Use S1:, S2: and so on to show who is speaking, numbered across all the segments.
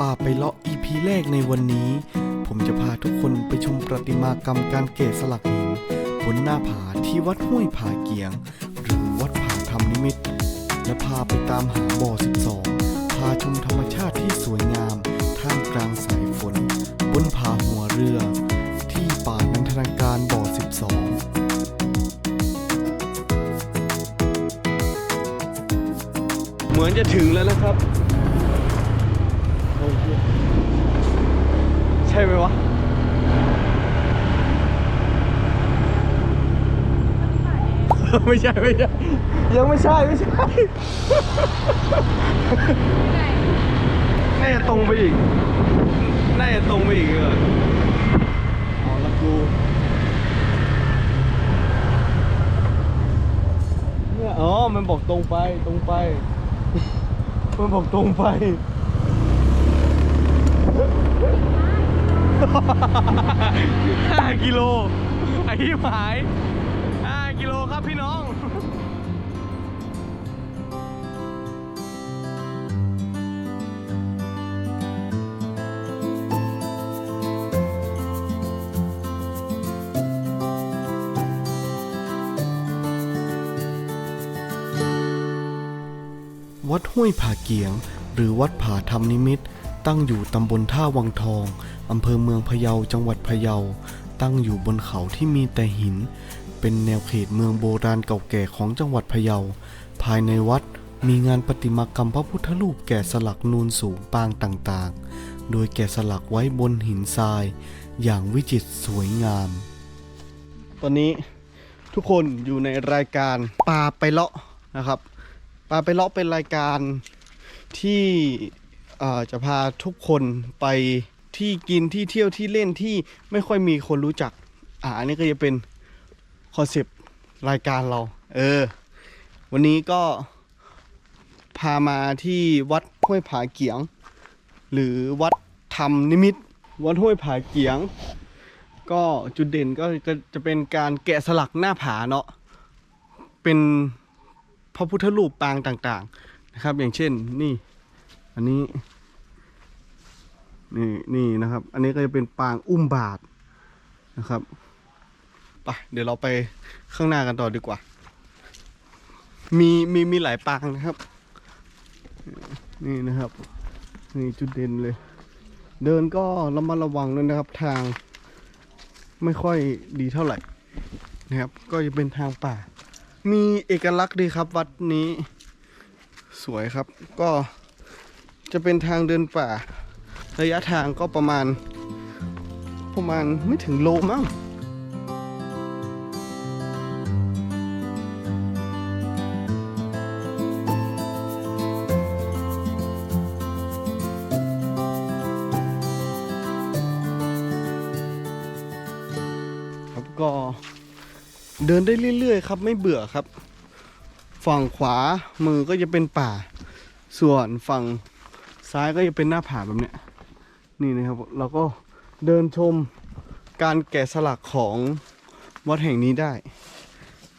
S1: ป่าไปเลาะ EP แรกในวันนี้ ผมจะพาทุกคนไปชมประติมากรรมการแกะสลักหินบนหน้าผาที่วัดห้วยผาเกียง หรือวัดผาธรรมนิมิต และพาไปตามหาบ่อ 12 พาชมธรรมชาติที่สวยงาม ท่ามกลางสายฝน บนผาหัวเรือ ที่ป่านันทนาการบ่อ 12เหมือนจะถึงแล้วนะครับ ช่ไหมวะไม่ใช่ไม่ใช่ยังไม่ใช่ไม่ใช่น่จะตรงไปอีกน่จะตรงไปอีกเออเอาละกูเนี่ยอ๋อมันบอกตรงไปตรงไปมันบอกตรงไป ห้ากิโล ไอ้ที่หายห้ากิโลครับพี่น้องวัดห้วยผาเกียง หรือวัดผาธรรมนิมิต ตั้งอยู่ตำบลท่าวังทอง อำเภอเมืองพะเยาจังหวัดพะเยา ตั้งอยู่บนเขาที่มีแต่หิน เป็นแนวเขตเมืองโบราณเก่าแก่ของจังหวัดพะเยา ภายในวัดมีงานประติมากรรมพระพุทธรูปแกะสลักนูนสูงปางต่างๆ โดยแกะสลักไว้บนหินทราย อย่างวิจิตรสวยงาม ตอนนี้ทุกคนอยู่ในรายการปลาไปเลาะนะครับปลาไปเลาะเป็นรายการที่จะพาทุกคนไป ที่กินที่เที่ยวที่เล่นที่ไม่ค่อยมีคนรู้จัก อ่าอันนี้ก็จะเป็นคอนเซปต์รายการเรา เออ วันนี้ก็พามาที่วัดห้วยผาเกียง หรือวัดธรรมนิมิต วัดห้วยผาเกียง ก็จุดเด่นก็จะจะเป็นการแกะสลักหน้าผาเนาะเป็นพระพุทธรูปปางต่างๆนะครับ อย่างเช่นนี่ อันนี้ นี่นี่นะครับ อันนี้ก็จะเป็นปางอุ้มบาทนะครับไปเดี๋ยวเราไปข้างหน้ากันต่อดีกว่า มีมีมีหลายปางนะครับ นี่นะครับ นี่จุดเด่นเลย เดินก็ระมัดระวังด้วยนะครับ ทางไม่ค่อยดีเท่าไหร่นะครับ ก็จะเป็นทางป่า มีเอกลักษณ์ดีครับ วัดนี้สวยครับ ก็จะเป็นทางเดินป่า ระยะทางก็ประมาณ ประมาณไม่ถึงโลมั้งครับก็เดินได้เรื่อยๆครับ ไม่เบื่อครับ ฝั่งขวามือก็จะเป็นป่า ส่วนฝั่งซ้ายก็จะเป็นหน้าผาแบบเนี้ย นี่นะครับเราก็เดินชมการแกะสลักของวัดแห่งนี้ได้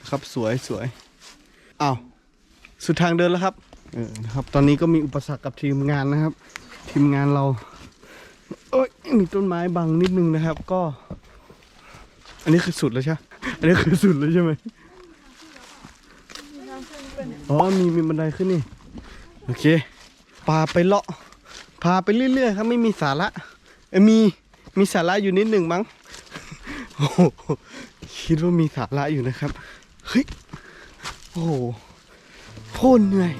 S1: ครับสวยสวยอ้าวสุดทางเดินแล้วครับเออนะครับ ตอนนี้ก็มีอุปสรรคกับทีมงานนะครับ ทีมงานเราเอ้ยมีต้นไม้บังนิดนึงนะครับ ก็ อันนี้คือสุดแล้วใช่ไหมอันนี้คือสุดแล้วใช่ไหมอ๋อมีมีบันไดขึ้นนี่ โอเคพาไปเลาะ พาไปเรื่อยๆครับไม่มีสาระมีมีสาระอยู่นิดหนึ่งมั้งโอ้โหคิดว่ามีสาระอยู่นะครับ เฮ้ย โอ้โหโคตรเหนื่อย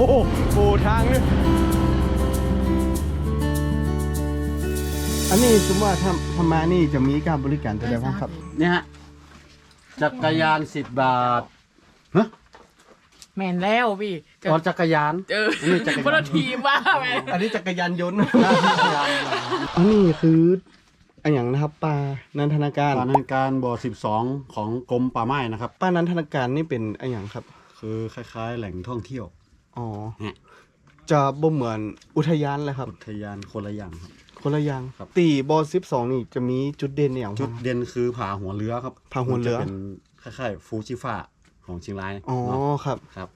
S1: หโอ้ทางเนี่ยอันนี้สมมติว่าทำทำมานี่จะมีการบริการอะไรบ้างครับ
S2: เนี่ยฮะจักรยานสิบบาทฮะ
S3: แมนแล้วพี่
S2: อ๋อจักรยาน
S3: เออ
S2: อันนี้จักรยาน
S3: คนละทีมว่าแมน
S1: อันนี้จักรยานยนต์
S2: จักรยาน
S1: อันนี้คืออันอย่างนะครับปลานันทนาการ
S2: การในการบ่อ12ของกรมป่าไม้นะครับ
S1: ปลานันทนาการนี่เป็นอันอย่างครับ
S2: คือคล้าย ๆ แหล่งท่องเที่ยว
S1: อ๋อ
S2: ฮะ
S1: จะบ่เหมือนอุทยานเลยครับ
S2: อุทยานคนละอย่างครับ
S1: คนละอย่าง
S2: ครับ
S1: ตีบอสิบสองนี่จะมีจุดเด่นอย่าง
S2: จุด
S1: บ้าง
S2: เด่นคือผาหัวเรือครับ
S1: ผาหัวเรือ
S2: มันจะเป็นคล้ายๆฟูจิฟ้าของเชียงราย
S1: อ๋อ
S2: เนาะ
S1: ครับ
S2: ครับ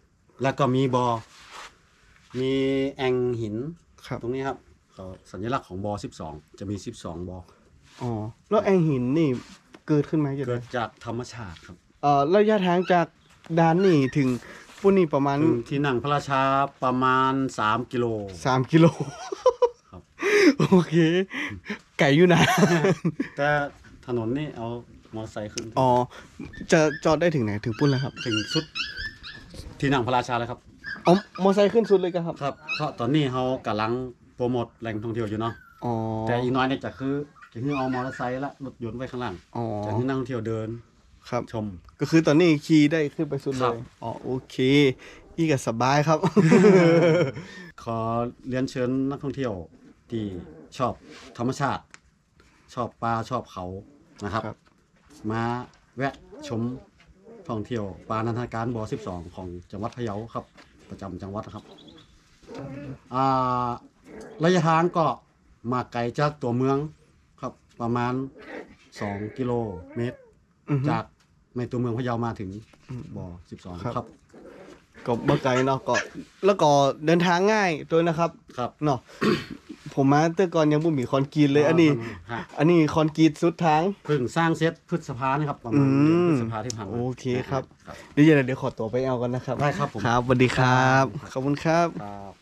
S2: แล้วก็มีบอ่อมีแองหิน
S1: ครับ
S2: ตรงนี้ครับเขาสัญลักษณ์ของบอ่อ12 จะมี 12บอ่อ
S1: อ๋อแล้วแองหินนี่เกิดขึ้นไหมจะ
S2: เกิ
S1: ได้
S2: ดจากธรรมชาติครับ
S1: เอ่อระยะทางจากด้านนี่ถึง ปุ่นนี่ประมาณ
S2: ถึงที่นั่งพระราชาประมาณ3กิโล
S1: สามกิโล
S2: ครับ
S1: โอเค ไก่อยู่นะ
S2: แต่ถนนนี่เอามอเตอร์ไซค์ขึ้น
S1: อ๋อ จะจอดได้ถึงไหนถึงปุ่นแล้วครับ
S2: ถึงสุด ที่นั่งพระราชาแล้วครับ
S1: อ๋อมอไซค์ขึ้นสุดเลยก็ครับ
S2: ครับเพราะตอนนี้เขากำลังโปรโมทแหล่งท่องเที่ยวอยู่เนาะ
S1: อ๋อ
S2: แต่อีกน้อยเนี่ยจะคือจะคือเอามอเตอร์ไซค์และรถยนต์ไว้ข้างล่าง
S1: อ๋อ
S2: จะคือนักท่องเที่ยวเดิน
S1: ครับ
S2: ชม
S1: ก็คือตอนนี้ขี่ได้ขึ้นไปสุด
S2: ค
S1: เล
S2: รับ
S1: ยอ๋อโอเคอีกสบายครับ
S2: ขอเรียนเชิญนักท่องเที่ยวที่ชอบธรรมชาติ ชอบป่าชอบเขานะครับ
S1: ครับ
S2: มาแวะชมท่องเที่ยวป่านันทนาการบ12 ของจังหวัดพะเยาครับ ประจำจังหวัดนะครับอ่าระยะทางก็มาไกลจากตัวเมืองครับประมาณ 2 กิโลเมตร
S1: อือฮึ
S2: จาก ในตัวเมืองพะเยามาถึงบ่อ
S1: ครับ
S2: 12ครับ
S1: ก็บ่ไกลเนาะก็แล้วก็เดินทางง่ายด้วยนะครับ
S2: ครับ
S1: เนาะ ผมมาแต่ก่อนยังบ่มีคอนกรีตเลย อันนี้
S2: ฮะ
S1: อันนี้คอนกรีตสุดทาง
S2: เพิ่งสร้างเซตพฤษภานี่ครับประมาณเดือนพฤษภาที่ผ่านมา
S1: โอเคครับ
S2: ครับ
S1: เดี๋ยวเดี๋ยวขอตัวไปเอากันนะครับ
S2: ได้ครับผม
S1: ครับสวัสดีครับ ขอบคุณครับ
S2: ครับ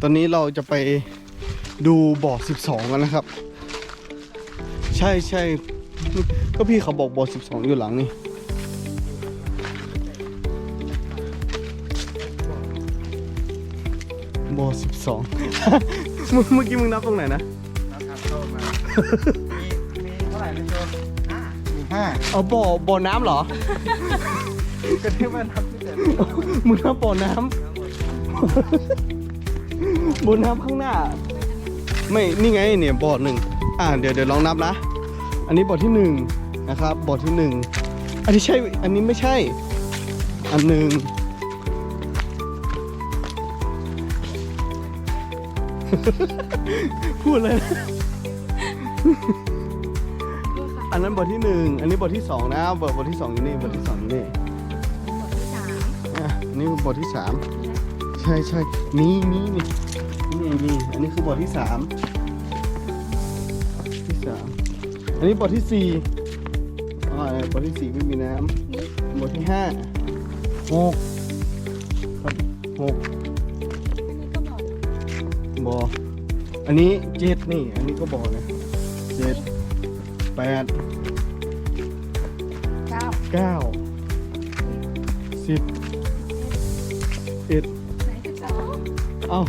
S1: ตอนนี้เราจะไปดูบ่อ12 กันนะครับ ใช่ใช่ก็พี่เขาบอกบ่อ12 อยู่หลังนี่ บ่อ12เมื่อเมื่อกี้มึงนับตรงไหนนะ
S2: มีเท่าไหร่ในโซนห้ามีห้า
S1: เอาบ่อบ่อน้ำเหรอ
S2: ก็ที่ว่านับที่เจ็ด
S1: มึงนับบ่อน้ำบ่อน้ำข้างหน้า ไม่ นี่ไงเนี่ยบ่อหนึ่งอ่าเดี๋ยวเดี๋ยวลองนับนะ อันนี้บ่อที่หนึ่งนะครับบ่อที่หนึ่งอันนี้ใช่ อันนี้ไม่ใช่ อันหนึ่ง พูดเลยนะอันนั้นบ่อที่หนึ่งอันนี้บ่อที่สองนะบ่อบ่อที่สองอยู่นี่บ่อที่สองอยู่นี่อะอันนี่คือบทที่สามใช่ใช่มีมีนี่นี่มีอันนี้คือบทที่สามที่สามอันนี้บทที่สี่อ๋อบทที่สี่ไม่มีน้ำบทที่ห้าหกครับหก บออันนี้เจ็ดนี่ อันนี้ก็บอนะเจ็ดแปด
S3: เก้า
S1: เก้าสิบเอ็ด
S3: ไหนสิบสอง
S1: เอ้า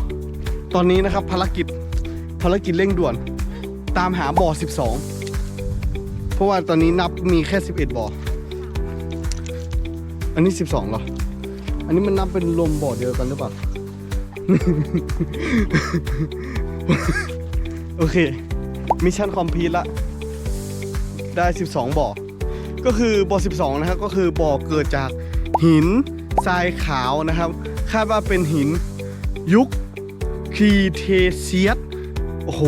S1: ตอนนี้นะครับภารกิจภารกิจเร่งด่วน ตามหาบ่อ 12 เพราะว่าตอนนี้นับมีแค่ 11บ่อ อันนี้ 12เหรอ อันนี้มันนับเป็นรวมบ่อเดียวกันหรือเปล่า โอเค มิชชั่นคอมพีทละ ได้ 12 บ่อ ก็คือบ่อ 12 นะครับ ก็คือบ่อเกิดจากหินทรายขาวนะครับ คาดว่าเป็นหินยุคครีเทเซียส โอ้โห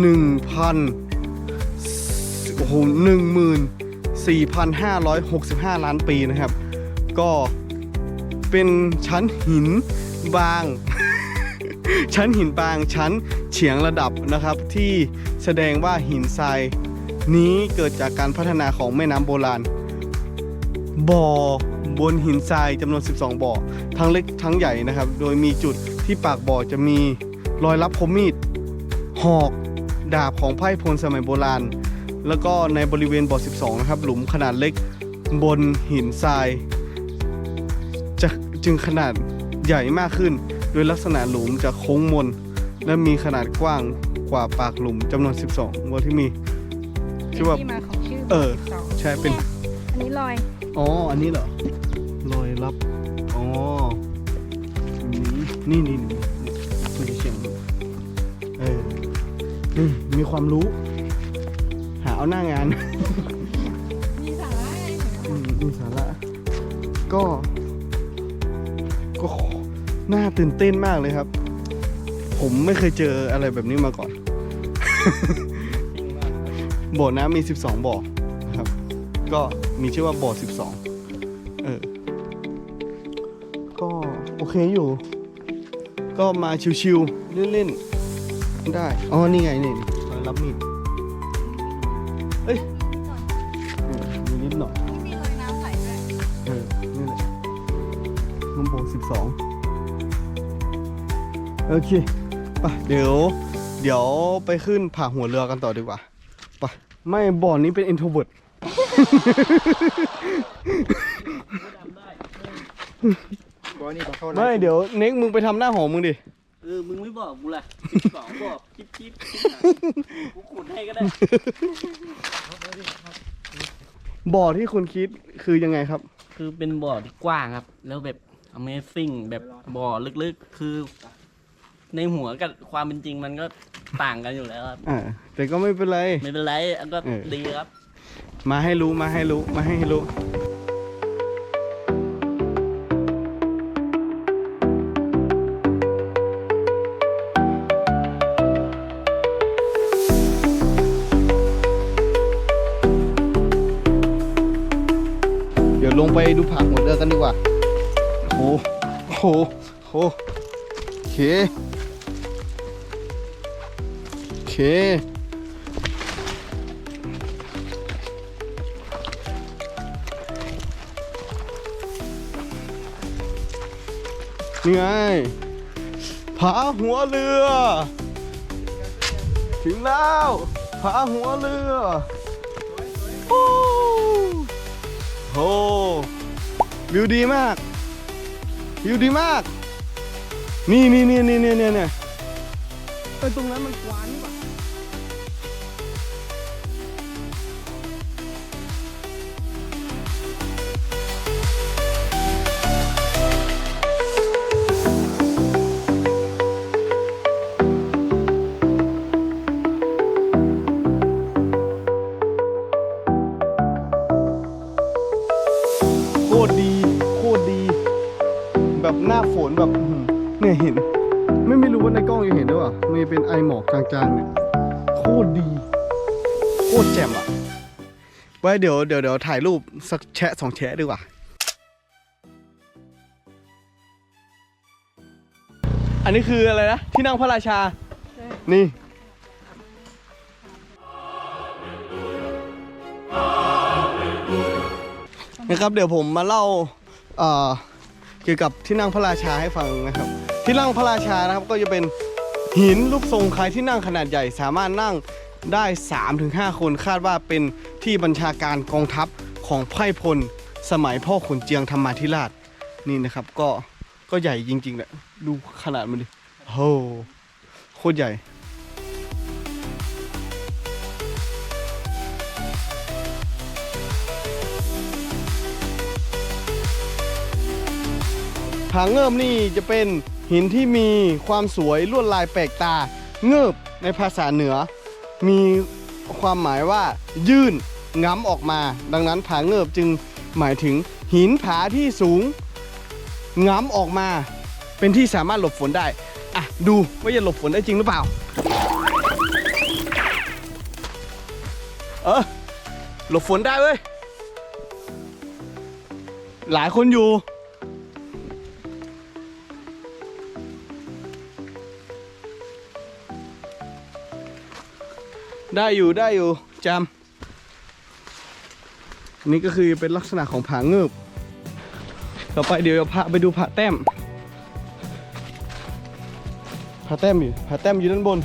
S1: หนึ่งพันโอ้โหหนึ่งหมื่นสี่พันห้าร้อยหกสิบห้าล้านปีนะครับ ก็เป็นชั้นหิน บาง ชั้นหินบางชั้นเฉียงระดับนะครับ ที่แสดงว่าหินทรายนี้เกิดจากการพัฒนาของแม่น้ำโบราณบ่อบนหินทรายจำนวน 12 บ่อ ทั้งเล็กทั้งใหญ่นะครับ โดยมีจุดที่ปากบ่อจะมีรอยรับคมมีด หอกดาบของไพ่พลสมัยโบราณ แล้วก็ในบริเวณบ่อ 12 นะครับ หลุมขนาดเล็กบนหินทรายจะจึงขนาด ใหญ่มากขึ้น โดยลักษณะหลุมจะโค้งมน และมีขนาดกว้างกว่าปากหลุมจำนวน 12บ่อที่มีชื่อว่า
S4: เป็นที่มาของชื่อ
S1: เออ
S4: 12
S1: ใช่เป็น
S4: ยอันนี้ลอย
S1: อ๋อ อันนี้เหรอลับ อ๋ออืมนี่นี่นี่นี่คุณจะเชียงเออนี่มีความรู้ หาเอาหน้างาน
S3: มีสาระไง
S1: อืมมีสาระก็ก็ น่าตื่นเต้นมากเลยครับ ผมไม่เคยเจออะไรแบบนี้มาก่อน บ่อน้ำมี 12 บ่อนะครับ ก็มีชื่อว่าบ่อ 12 เออ ก็โอเคอยู่ ก็มาชิวๆเล่นๆได้ อ๋อ นี่ไงนี่รับมีด โอเคไปเดี๋ยว เดี๋ยวไปขึ้นผ่าหัวเรือกันต่อดีกว่าไปไม่บ่อนนี้เป็น introvert
S4: บอนี่ขอโทษนะ
S1: ไม่เดี๋ยวเน็กมึงไปทำหน้าหอมมึงดิ
S5: เออ มึงไม่บอกกูล่ะสองบอกคิดคิดกูขุดให้ก็ได้
S1: บ่อที่คุณคิดคือยังไงครับ
S5: คือเป็นบ่อที่กว้างครับ แล้วแบบ Amazing แบบบ่อลึกๆ คือ ในหัวกับความเป็นจริงมันก็ต่างกันอยู่แล้วครับ
S1: อ่าแต่ก็ไม่เป็นไร
S5: ไม่เป็นไรก็
S1: เออ
S5: ดีครับ
S1: มาให้รู้มาให้รู้มาให้รู้ เดี๋ยวลงไปดูผักหมดเรือกันดีกว่าโหโหโหโอเคโอเค นี่ไงผาหัวเรือ ถึงแล้วผาหัวเรือโอ้โหวิวดีมากวิวดีมาก นี่นี่นี่นี่นี่นี่ไปตรงนั้นมันกวางนี่ปะ ว้เดี๋ยวเดี๋ยวเดี๋ยวถ่ายรูปสักแชะสองแชะดีกว่า อันนี้คืออะไรนะ ที่นั่งพระราชา นี่ นะครับเดี๋ยวผมมาเล่าเอ่อเกี่ยวกับที่นั่งพระราชาให้ฟังนะครับ ที่นั่งพระราชานะครับก็จะเป็นหินรูปทรงคล้ายที่นั่งขนาดใหญ่ สามารถนั่งได้ 3-5 คนคาดว่าเป็น ที่บัญชาการกองทัพของไพร่พลสมัยพ่อขุนเจียงธรรมาธิราชนี่นะครับ ก็ก็ใหญ่จริงๆแหละดูขนาดมันดิโหโคตรใหญ่ผาเงิบนี่จะเป็นหินที่มีความสวยลวดลายแปลกตา เงิบในภาษาเหนือ มี ความหมายว่ายื่นง้ำออกมา ดังนั้นผาเงิบจึงหมายถึงหินผาที่สูงง้ำออกมา เป็นที่สามารถหลบฝนได้ อะ ดูว่าจะหลบฝนได้จริงหรือเปล่า เออหลบฝนได้เว้ย หลายคนอยู่ ได้อยู่ได้อยู่จำนี่ก็คือเป็นลักษณะของผาเงือบต่อไปเดี๋ยวจะพาไปดูผาแต้มผาแต้มอยู่ผาแต้มอยู่ด้านบน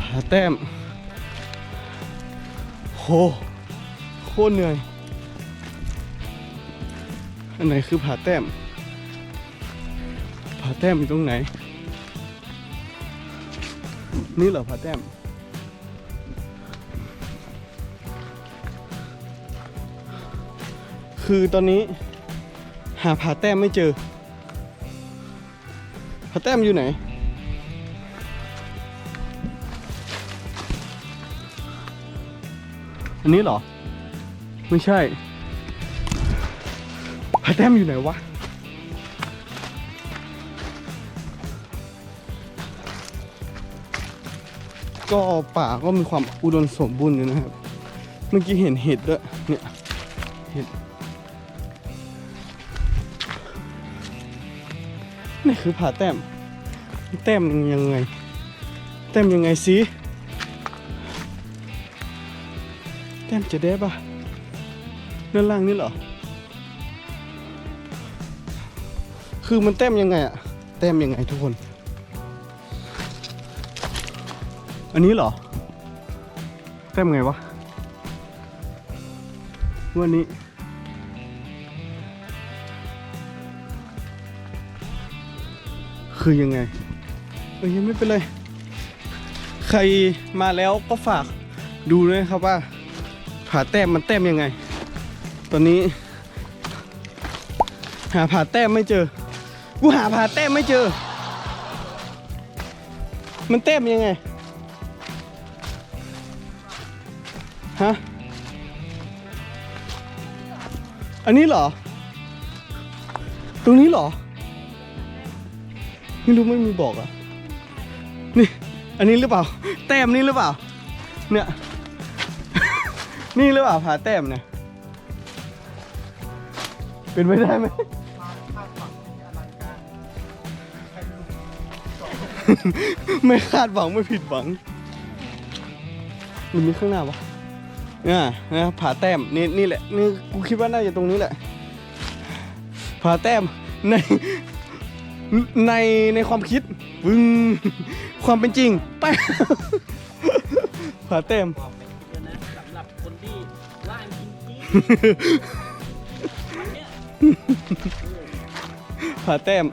S1: ผาแต้มโหโคตรเหนื่อยอันไหนคือผาแต้มผาแต้มอยู่ตรงไหน นี่เหรอผาแต้มคือตอนนี้หาผาแต้มไม่เจอผาแต้มอยู่ไหน อันนี้เหรอ ไม่ใช่ผาแต้มอยู่ไหนวะ ก็ป่าก็มีความอุดมสมบูรณ์อยู่นะครับ เมื่อกี้เห็นเห็ดด้วยเนี่ยเห็ดนี่คือผ่าแต้ม แต้มยังไง แต้มยังไงสิแต้มจะได้ปะด้านล่างนี่เหรอ คือมันแต้มยังไงอะแต้มยังไงทุกคน อันนี้เหรอแต้มไงวะวันนี้ คือยังไงเอ้ยยังไม่เป็นไร ใครมาแล้วก็ฝากดูด้วยครับว่าผ่าแต้มมันแต้มยังไง ตอนนี้ หาผ่าแต้มไม่เจอ กูหาผ่าแต้มไม่เจอ มันแต้มยังไง อันนี้เหรอ ตรงนี้เหรอ ไม่รู้ไม่มีบอกอะ นี่ อันนี้หรือเปล่า แต้มนี่หรือเปล่า เนี่ย นี่หรือเปล่าผาแต้มเนี่ย เป็นไปได้ไหม ไม่คาดหวังไม่ผิดหวังมันมีข้างหน้าปะ เนี่ยนะผาแต้มนี่นี่แหละนี่กูคิดว่าน่าจะตรงนี้แหละผาแต้มในในในความคิดวึงความเป็นจริงไปผาแต้ม
S5: บอกไปคิดแล้วนะสำหรับคนที่ล่างจริงๆ
S1: ผาแต้ม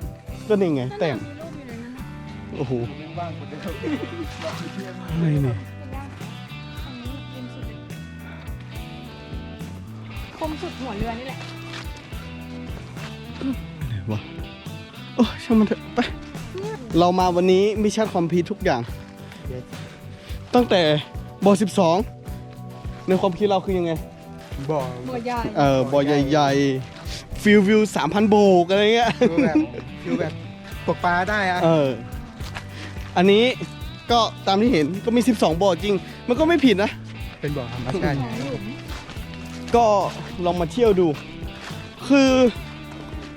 S1: ก็นี่ไง แต้มโอ้โห
S4: ว่างคนเดียว
S1: อะไรเนี่ย
S3: คมสุดหัวเรือนี่แหละ
S1: อะไรวะโอ้ช่างมันเถอะไป เรามาวันนี้มิชชั่นคอมพลีททุกอย่าง ตั้งแต่บอ12 ในความคิดเราคือยังไง
S4: บ่อ
S3: บัวใหญ่
S1: เออ บอใหญ่ๆ ฟิลวิว3,000 โบก อะไรเงี้ย
S4: ฟิวแบบฟิวแบบตกปลาได้อะ
S1: เออ อันนี้ก็ตามที่เห็นก็มี 12 บ่อจริง มันก็ไม่ผิดนะ
S4: เป็นบ่อธรรมชาติ
S3: ห
S4: ไง
S3: อหลุม
S1: ก็ลองมาเที่ยวดู คือ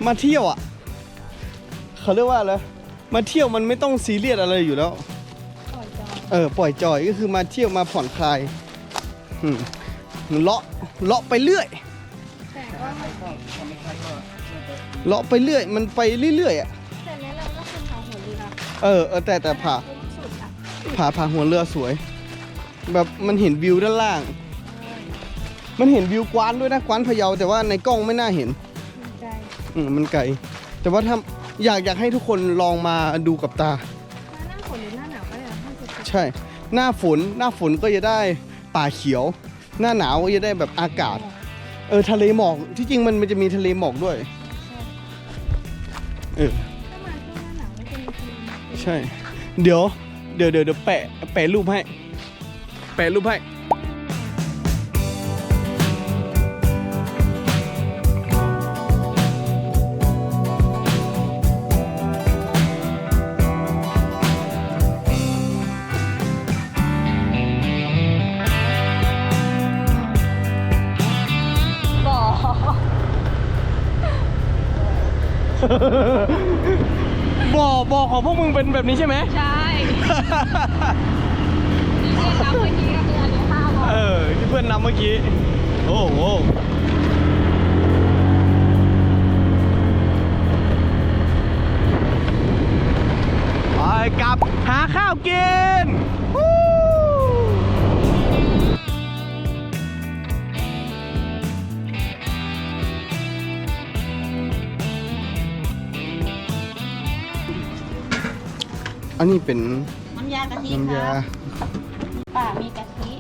S1: มาเที่ยวอะเขาเรียกว่าอะไรมาเที่ยวมันไม่ต้องซีเรียสอะไรอยู่แล้ว
S3: ปล่อยจอย
S1: เออปล่อยจอยก็คือมาเที่ยวมาผ่อนคลายอืมเลาะเลาะไปเรื่อย
S3: แต่ก็
S1: เลาะไปเรื่อย มันไปเรื่อยๆอะ
S3: แต่เนี้ยเราก็คือเขาหัวเรือ
S1: เออเออแต่แต่ผา
S3: คมสุดอะ
S1: ผาผาหัวเรือสวย แบบมันเห็นวิวด้านล่าง มันเห็นวิวกวานด้วยนะกวานพะเยาแต่ว่าในกล้องไม่น่าเห็น
S3: มันใจ
S1: อืมมันไกลแต่ว่าถ้าอยากอยากให้ทุกคนลองมาดูกับตา
S3: หน้าฝนหรือหน้าหนาวก็ได้ห้าสิบ
S1: ใช่ หน้าฝนหน้าฝนก็จะได้ป่าเขียว หน้าหนาวก็จะได้แบบอากาศ เออทะเลหมอกที่จริงมันมันจะมีทะเลหมอกด้วยเออ
S3: ถ้ามาช่วงหน้าหนาวก็จะมีทะเลหมอก
S1: ใช่ เดี๋ยวเดี๋ยวเดี๋ยวเดี๋ยวแปะแปะรูปให้ แปะรูปให้ ของพวกมึงเป็นแบบนี้ใช่ไหม
S3: ใช่นี่เรียกน้ำเมื่อกี้ก็คืออันนี้ห้าบ่อ
S1: เออที่เพื่อนนำเมื่อกี้ โอ้โหไปกลับหาข้าวกิน นนี้เป็น
S6: น้ำยากะทิ
S1: น้ำยา
S6: ค่ะป่ามีกะทิ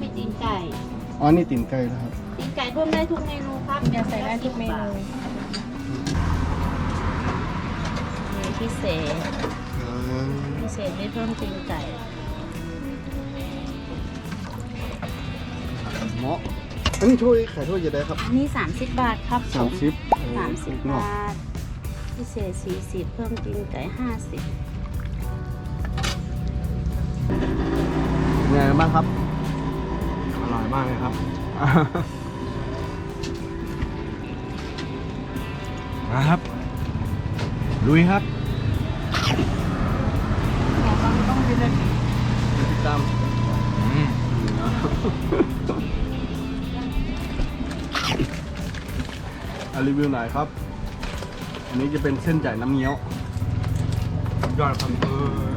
S6: มีตีนไก่
S1: อ๋อนี่ตีนไก่แล้วครับ
S6: ตีนไก่เพิ่มได้ทุกเมนูครับ
S7: อยากใส่ได้ทุกเมนู
S6: นี่พิเศษพิเศษได้เพิ่มตีนไก่
S1: เหมาะอันนี้ถ้วยไข่ถ้วยจะได้ครับ
S6: อันนี้ 30 บาทครับผ
S1: สาม
S6: ม
S1: สิบ
S6: 30บาท พิเศษ 40 เพิ่มตีนไก่ 50
S1: ไงบ้างครับ
S4: อร่อยมากเลยครับนะครับลุยครับ
S1: ติดตามอะรีวิวหน่อยครับ อันนี้จะเป็นเส้นใหญ่น้ำเงี้ยวย
S4: อดครับเออ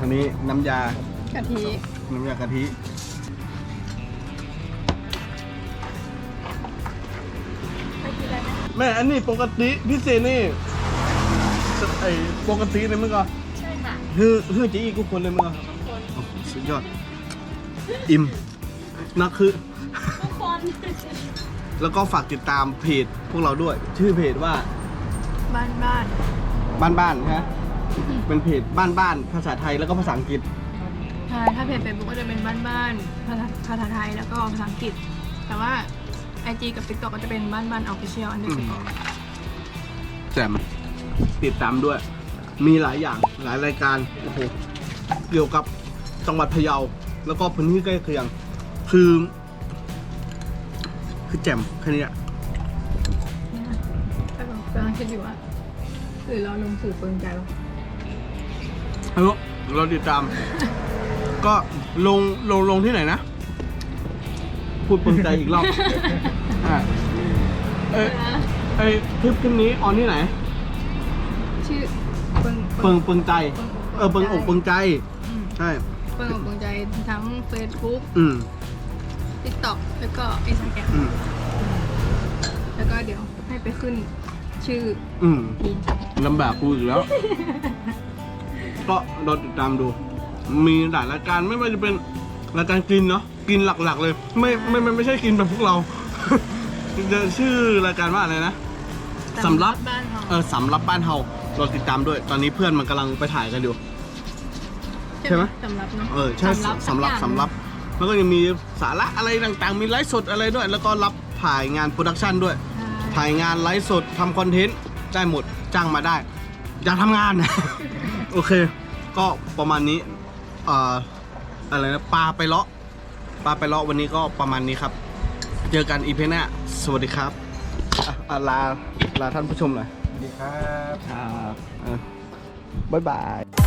S1: อันนี้น้ำยา กะ
S7: ทิ
S1: น้ำยากะทิแม่อันนี้ปกติพิเศษนี่ไอปกติเลยมั้งก็
S7: ใช่ค่ะ
S1: คือคือจะอีกทุกคนเลยมั้งก็โอ้โหสุดยอด อิ่มนักคือ
S7: ทุกคน
S1: แล้วก็ฝากติดตามเพจพวกเราด้วย ชื่อเพจว่า
S7: บ้านบ้าน
S1: บ้านบ้านๆฮะเป็นเพจบ้านบ้านๆภาษาไทยแล้วก็ภาษาอังกฤษ
S3: ใช่ ถ้าเพจเฟซบุ๊กก็จะเป็นบ้านบ้านๆภาษาภาษาไทยแล้วก็ภาษาอังกฤษ แต่ว่า IG กับ TikTok ก็จะเป็นบ้านบ้านออฟฟิเชียลอันเดอร์สกอร์
S1: แจ่มติดตามด้วย มีหลายอย่างหลายรายการโอ้โหเกี่ยวกับจังหวัดพะเยา แล้วก็พื้นที่ใกล้เคียง คือ คือแจ่มแค่นี้อะ
S3: แต่ผมกำลังคิดอยู่ว่าหรือเราลงสื่อเปิงใจวะ
S1: เอาลูกเราติดตาม ก็ลงลงลงที่ไหนนะ พูดเปิงใจอีกรอบอะเอ้ยเอ้ยคลิปคลิปนี้ออนที่ไหน
S3: ชื่อเปิง
S1: เปิงเปิงใจ เออเปิงอกเปิงใจ
S3: อืม
S1: ใช่
S3: เปิงอกเปิงใจทั้ง Facebook
S1: อืม
S3: TikTok แล้วก็ Instagram
S1: อืม
S3: แล้วก็เดี๋ยวให้ไปขึ้นชื่อ
S1: อืม
S3: อีก
S1: ลำบากกูอีกแล้ว ก็รอติดตามดู มีหลายรายการไม่ว่าจะเป็นรายการกินเนาะกินหลักๆ เลย ไม่ไม่ไม่ไม่ใช่กินแบบพวกเราจะชื่อรายการว่าอะไรนะสำรับ
S3: บ้านเรา
S1: เออสำรับบ้านเฮารอติดตามด้วย ตอนนี้เพื่อนมันกำลังไปถ่ายกันอยู่ ใช่ไหม
S3: สำรับเนาะ
S1: เออใช่สำรับ
S3: สักอย่าง
S1: สำรับแล้วก็ยังมีสาระอะไรต่างๆ มีไลฟ์สดอะไรด้วย แล้วก็รับถ่ายงานโปรดักชันด้วย
S3: ใช่
S1: ถ่ายงานไลฟ์สดทำคอนเทนต์ได้หมดจ้างมาได้ อยากทำงาน โอเค ก็ประมาณนี้เอ่ออะไรนะปลาไปเลาะปลาไปเลาะวันนี้ก็ประมาณนี้ครับ เจอกันอีพีหน้าสวัสดีครับอะอะลาลาท่านผู้ชมหน่อย
S4: สวัสดีครับ
S1: ครับบ๊ายบาย